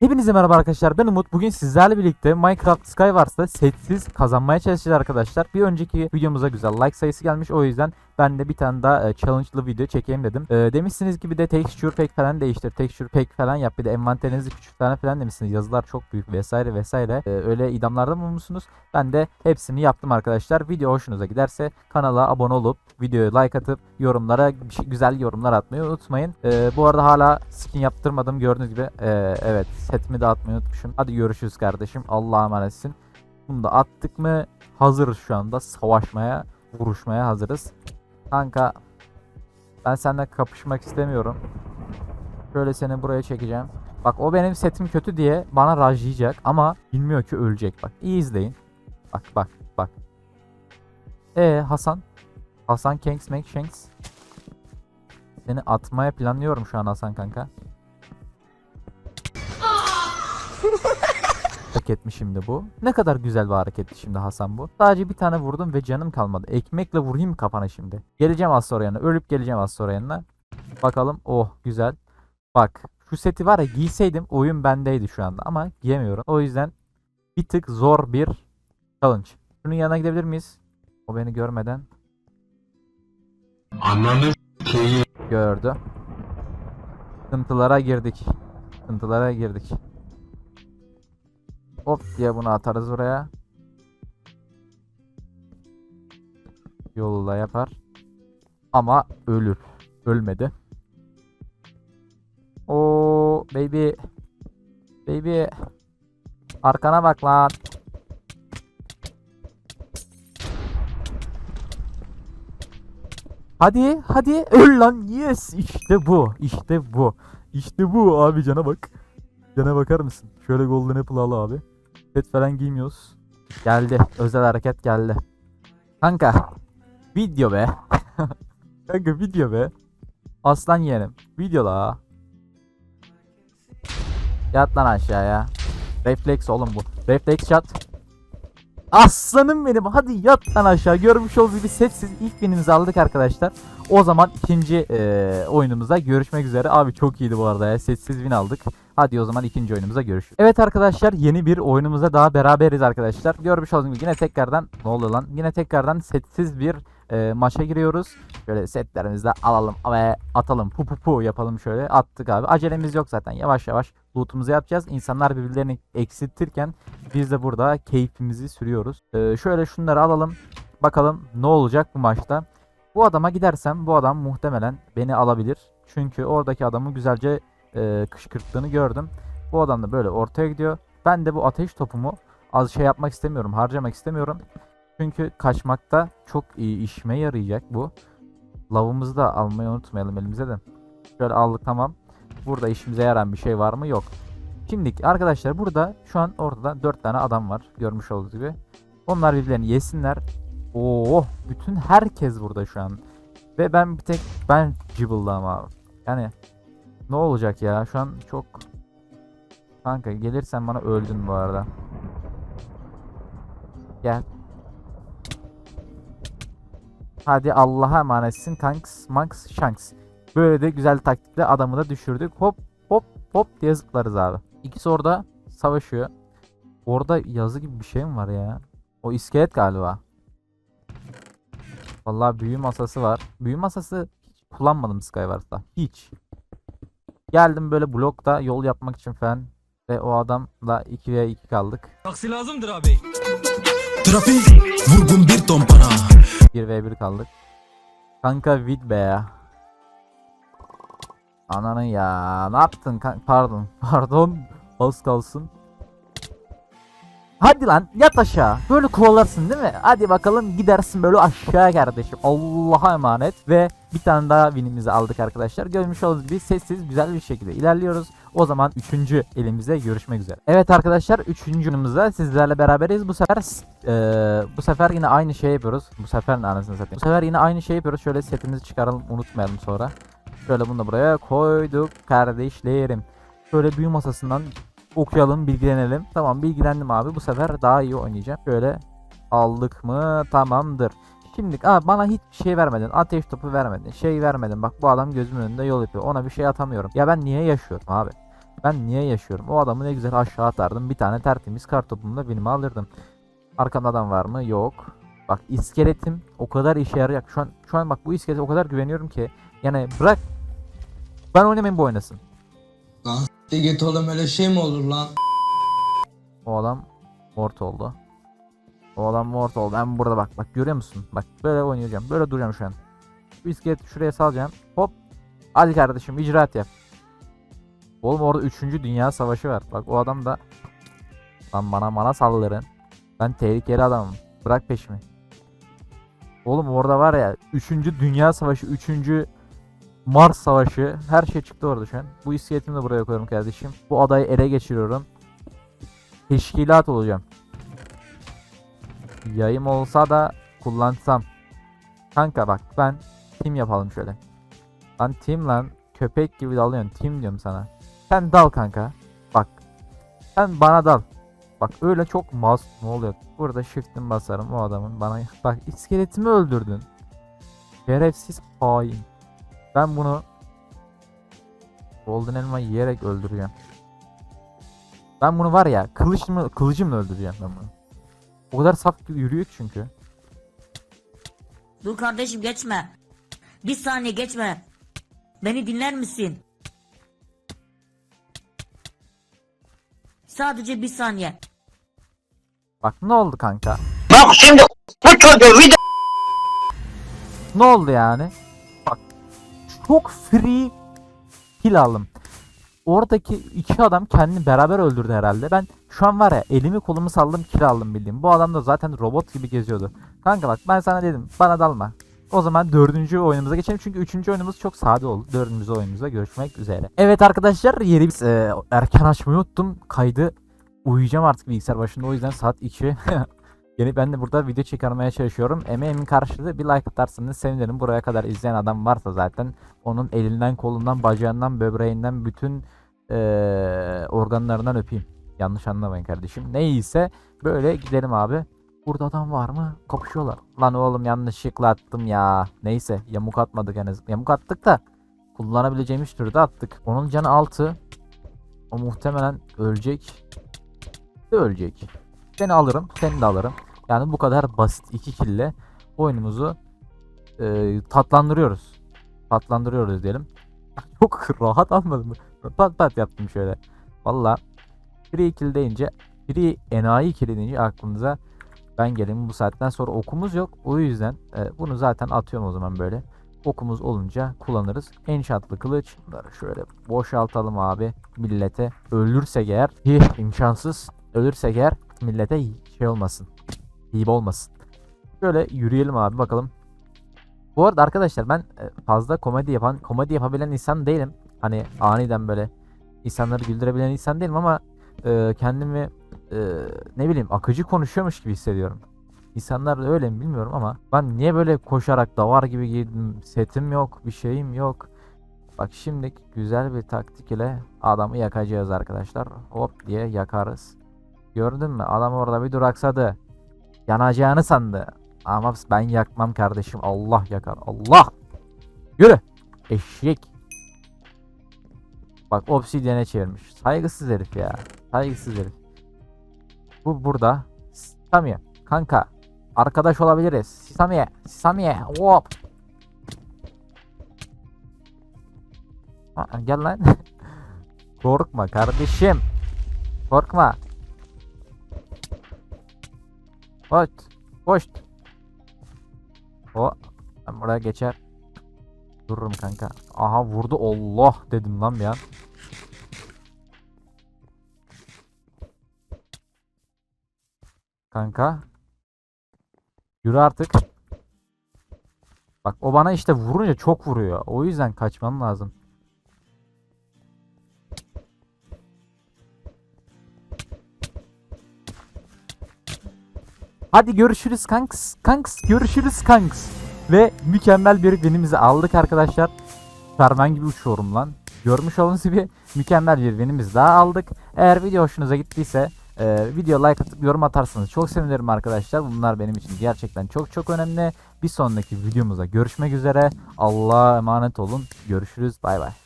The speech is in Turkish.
Hepinize merhaba arkadaşlar ben Umut. Bugün sizlerle birlikte Minecraft Skywars'ta setsiz kazanmaya çalışacağız arkadaşlar. Bir önceki videomuza güzel like sayısı gelmiş o yüzden ben de bir tane daha e, challenge'lı video çekeyim dedim. E, demişsiniz ki bir de texture pack falan değiştir, texture pack falan yap bir de envanterinizi küçült falan falan demişsiniz. Yazılar çok büyük vesaire vesaire. E, öyle idamlarda bulmuşsunuz. Ben de hepsini yaptım arkadaşlar. Video hoşunuza giderse kanala abone olup videoya like atıp yorumlara şey- güzel yorumlar atmayı unutmayın. E, bu arada hala skin yaptırmadım gördüğünüz gibi. E, evet setimi de atmayı unutmuşum. Hadi görüşürüz kardeşim. Allah'a emanetsin. Bunu da attık mı hazırız şu anda savaşmaya, vuruşmaya hazırız. Kanka ben seninle kapışmak istemiyorum. Şöyle seni buraya çekeceğim. Bak o benim setim kötü diye bana rajlayacak ama bilmiyor ki ölecek bak. İyi izleyin. Bak bak bak. E Hasan. Hasan Kanks Make Shanks. Seni atmaya planlıyorum şu an Hasan kanka. Hareket mi şimdi bu? Ne kadar güzel bir hareketti şimdi Hasan bu. Sadece bir tane vurdum ve canım kalmadı. Ekmekle vurayım mı kafana şimdi? Geleceğim az sonra yanına. Ölüp geleceğim az sonra yanına. Bakalım. Oh güzel. Bak şu seti var ya giyseydim oyun bendeydi şu anda ama giyemiyorum. O yüzden bir tık zor bir challenge. Şunun yanına gidebilir miyiz? O beni görmeden şeyi gördü. Sıkıntılara girdik. Sıkıntılara girdik. Hop diye bunu atarız buraya. Yolla yapar. Ama ölür. Ölmedi. O baby. Baby. Arkana bak lan. Hadi hadi öl lan yes işte bu işte bu işte bu abi cana bak cana bakar mısın şöyle golden apple al abi set falan giymiyoruz. Geldi. Özel hareket geldi. Kanka video be. Kanka video be. Aslan yeğenim video la. Yat lan aşağıya. Refleks oğlum bu. Refleks yat. Aslanım benim. Hadi yat lan aşağı. Görmüş olduğunuz gibi sessiz. İlk binimizi aldık arkadaşlar. O zaman ikinci eee, oyunumuzda görüşmek üzere. Abi çok iyiydi bu arada ya. Sessiz win aldık. Hadi o zaman ikinci oyunumuza görüşürüz. Evet arkadaşlar yeni bir oyunumuza daha beraberiz arkadaşlar. Görmüş olduğunuz gibi yine tekrardan ne oluyor lan? Yine tekrardan setsiz bir eee, maça giriyoruz. Şöyle setlerimizi de alalım ve atalım. Pu pu pu yapalım şöyle. Attık abi. Acelemiz yok zaten. Yavaş yavaş lootumuzu yapacağız. İnsanlar birbirlerini eksiltirken biz de burada keyfimizi sürüyoruz. Ee, şöyle şunları alalım. Bakalım ne olacak bu maçta. Bu adama gidersem bu adam muhtemelen beni alabilir. Çünkü oradaki adamı güzelce e, kışkırttığını gördüm. Bu adam da böyle ortaya gidiyor. Ben de bu ateş topumu az şey yapmak istemiyorum. Harcamak istemiyorum. Çünkü kaçmakta çok iyi işime yarayacak bu. Lavımızı da almayı unutmayalım elimize de. Şöyle aldık tamam. Burada işimize yarayan bir şey var mı? Yok. Şimdi arkadaşlar burada şu an ortada 4 tane adam var. Görmüş olduğunuz gibi. Onlar birbirlerini yesinler. Oo, bütün herkes burada şu an. Ve ben bir tek ben cıbıldım abi. Yani ne olacak ya? Şu an çok Kanka gelirsen bana öldün bu arada. Gel. Hadi Allah'a emanetsin kanks, manks, shanks. Böyle de güzel taktikle adamı da düşürdük. Hop hop hop diye zıplarız abi. İkisi orada savaşıyor. Orada yazı gibi bir şey mi var ya? O iskelet galiba. Vallahi büyü masası var. Büyü masası hiç kullanmadım Skywars'ta. Hiç. Geldim böyle blokta yol yapmak için falan. Ve o adamla 2v 2 kaldık. Taksi lazımdır abi. Trafik vurgun bir ton para 1v1 kaldık. Kanka vid be ya. Ananı ya. Ne yaptın? Pardon. Pardon. Az kalsın. Hadi lan yat aşağı. Böyle kovalarsın değil mi? Hadi bakalım gidersin böyle aşağı kardeşim. Allah'a emanet. Ve bir tane daha winimizi aldık arkadaşlar. Görmüş olduğunuz gibi sessiz güzel bir şekilde ilerliyoruz. O zaman üçüncü elimizde görüşmek üzere. Evet arkadaşlar üçüncü günümüzde sizlerle beraberiz. Bu sefer eee, bu sefer yine aynı şey yapıyoruz. Bu sefer ne anasını satayım. Bu sefer yine aynı şey yapıyoruz. Şöyle setimizi çıkaralım unutmayalım sonra. Şöyle bunu da buraya koyduk kardeşlerim. Şöyle büyü masasından okuyalım, bilgilenelim. Tamam bilgilendim abi. Bu sefer daha iyi oynayacağım. Şöyle aldık mı tamamdır. Şimdi aa, bana hiçbir şey vermedin. Ateş topu vermedin. Şey vermedin. Bak bu adam gözümün önünde yol yapıyor. Ona bir şey atamıyorum. Ya ben niye yaşıyorum abi? Ben niye yaşıyorum? O adamı ne güzel aşağı atardım. Bir tane tertemiz kartopumla binimi alırdım. Arkamda adam var mı? Yok. Bak iskeletim o kadar işe yarayacak. Şu an şu an bak bu iskelete o kadar güveniyorum ki. Yani bırak ben oynamayayım bu oynasın. S**t git oğlum öyle şey mi olur lan? O adam mort oldu. O adam mort oldu. Ben burada bak bak görüyor musun? Bak böyle oynayacağım. Böyle duracağım şu an. Bu iskeleti şuraya salacağım. Hop. Hadi kardeşim icraat yap. Oğlum orada 3. Dünya Savaşı var. Bak o adam da Lan bana bana saldırın. Ben tehlikeli adamım. Bırak peşimi. Oğlum orada var ya 3. Dünya Savaşı, 3. Mars Savaşı her şey çıktı orada şu an. Bu iskeletimi de buraya koyuyorum kardeşim. Bu adayı ele geçiriyorum. Teşkilat olacağım. Yayım olsa da kullansam. Kanka bak ben team yapalım şöyle. Lan team lan köpek gibi dalıyorsun. Team diyorum sana. Sen dal kanka. Bak. Sen bana dal. Bak öyle çok mas ne oluyor? Burada shift'in basarım o adamın bana. Bak iskeletimi öldürdün. Şerefsiz hain. Ben bunu Golden elma yiyerek öldüreceğim. Ben bunu var ya kılıçımla, kılıcımla öldüreceğim ben bunu. O kadar saf yürüyor ki çünkü. Dur kardeşim geçme. Bir saniye geçme. Beni dinler misin? Sadece bir saniye. Bak ne oldu kanka? Bak şimdi bu çocuğu video Ne oldu yani? Çok free kill aldım. Oradaki iki adam kendini beraber öldürdü herhalde. Ben şu an var ya elimi kolumu salladım kill aldım bildiğim. Bu adam da zaten robot gibi geziyordu. Kanka bak ben sana dedim bana dalma. O zaman dördüncü oyunumuza geçelim çünkü üçüncü oyunumuz çok sade oldu. Dördüncü oyunumuza görüşmek üzere. Evet arkadaşlar yeri biz e, erken açmayı unuttum. Kaydı uyuyacağım artık bilgisayar başında o yüzden saat 2. Yeni ben de burada video çıkarmaya çalışıyorum. Emeğimin karşılığı bir like atarsanız sevinirim. Buraya kadar izleyen adam varsa zaten onun elinden, kolundan, bacağından, böbreğinden bütün eee, organlarından öpeyim. Yanlış anlamayın kardeşim. Neyse böyle gidelim abi. Burada adam var mı? Kapışıyorlar. Lan oğlum yanlışlıkla attım ya. Neyse yamuk atmadık en azından. Yamuk attık da kullanabileceğimiz türde attık. Onun canı 6. O muhtemelen ölecek. De ölecek. Seni alırım, seni de alırım. Yani bu kadar basit iki kille oyunumuzu e, tatlandırıyoruz. Tatlandırıyoruz diyelim. Çok rahat almadım. Pat pat yaptım şöyle. Valla free kill deyince free enayi kill deyince aklınıza ben geleyim bu saatten sonra okumuz yok. O yüzden e, bunu zaten atıyorum o zaman böyle. Okumuz olunca kullanırız. Enchantlı kılıç. Bunları şöyle boşaltalım abi millete. Ölürsek eğer ki imkansız. Ölürsek eğer millete şey olmasın. Hibe olmasın. Şöyle yürüyelim abi bakalım. Bu arada arkadaşlar ben e, fazla komedi yapan, komedi yapabilen insan değilim. Hani aniden böyle insanları güldürebilen insan değilim ama e, kendimi e, ne bileyim akıcı konuşuyormuş gibi hissediyorum. İnsanlar da öyle mi bilmiyorum ama ben niye böyle koşarak davar gibi girdim setim yok bir şeyim yok. Bak şimdi güzel bir taktik ile adamı yakacağız arkadaşlar. Hop diye yakarız. Gördün mü adam orada bir duraksadı. Yanacağını sandı. Ama ben yakmam kardeşim. Allah yakar. Allah. Yürü. Eşek. Bak obsidyene çevirmiş. Saygısız herif ya. Saygısız herif. Bu burada. Samiye. Kanka. Arkadaş olabiliriz. Samiye. Samiye. Hop. Aa, gel lan. Korkma kardeşim. Korkma. Hoş. Hoş. O. Ben buraya geçer. Dururum kanka. Aha vurdu. Allah dedim lan bir an. Kanka. Yürü artık. Bak o bana işte vurunca çok vuruyor. O yüzden kaçmam lazım. Hadi görüşürüz kanks. Kanks görüşürüz kanks. Ve mükemmel bir winimizi aldık arkadaşlar. Ferman gibi uçuyorum lan. Görmüş olduğunuz gibi mükemmel bir winimizi daha aldık. Eğer video hoşunuza gittiyse e, video like atıp yorum atarsanız çok sevinirim arkadaşlar. Bunlar benim için gerçekten çok çok önemli. Bir sonraki videomuzda görüşmek üzere. Allah'a emanet olun. Görüşürüz. Bay bay.